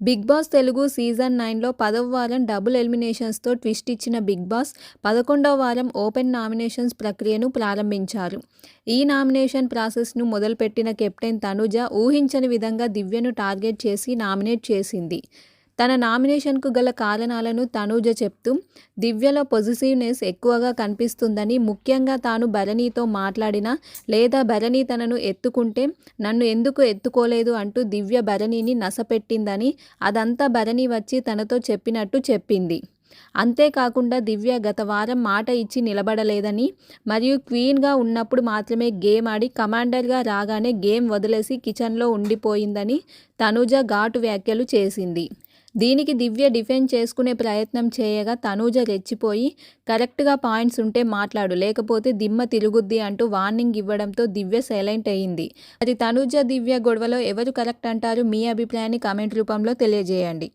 Big boss Telugu season నైన్లో పదవ వారం డబుల్ ఎలిమినేషన్స్తో ట్విస్ట్ ఇచ్చిన బిగ్ బాస్ పదకొండవ వారం ఓపెన్ నామినేషన్స్ ప్రక్రియను ప్రారంభించారు. ఈ నామినేషన్ ప్రాసెస్ను మొదలుపెట్టిన కెప్టెన్ తనుజ ఊహించని విధంగా దివ్యను టార్గెట్ చేసి నామినేట్ చేసింది. తన నామినేషన్కు గల కారణాలను తనూజ చెప్తూ దివ్యలో పొజిటివ్నెస్ ఎక్కువగా కనిపిస్తుందని ముఖ్యంగా తాను భరణితో మాట్లాడినా లేదా భరణి తనను ఎత్తుకుంటే నన్ను ఎందుకు ఎత్తుకోలేదు అంటూ దివ్య భరణిని నసపెట్టిందని అదంతా భరణి వచ్చి తనతో చెప్పినట్టు చెప్పింది. అంతేకాకుండా దివ్య గత వారం మాట ఇచ్చి నిలబడలేదని మరియు క్వీన్గా ఉన్నప్పుడు మాత్రమే గేమ్ ఆడి కమాండర్గా రాగానే గేమ్ వదిలేసి కిచెన్లో ఉండిపోయిందని తనుజ ఘాటు వ్యాఖ్యలు చేసింది. దీనికి దివ్య డిఫెండ్ చేసుకునే ప్రయత్నం చేయగా తనూజ రెచ్చిపోయి కరెక్ట్గా పాయింట్స్ ఉంటే మాట్లాడు లేకపోతే దిమ్మ తిరుగుద్ది అంటూ వార్నింగ్ ఇవ్వడంతో దివ్య సైలెంట్ అయింది మరి తనూజ దివ్య గొడవలో ఎవరు కరెక్ట్ అంటారు మీ అభిప్రాయాన్ని కామెంట్ రూపంలో తెలియజేయండి.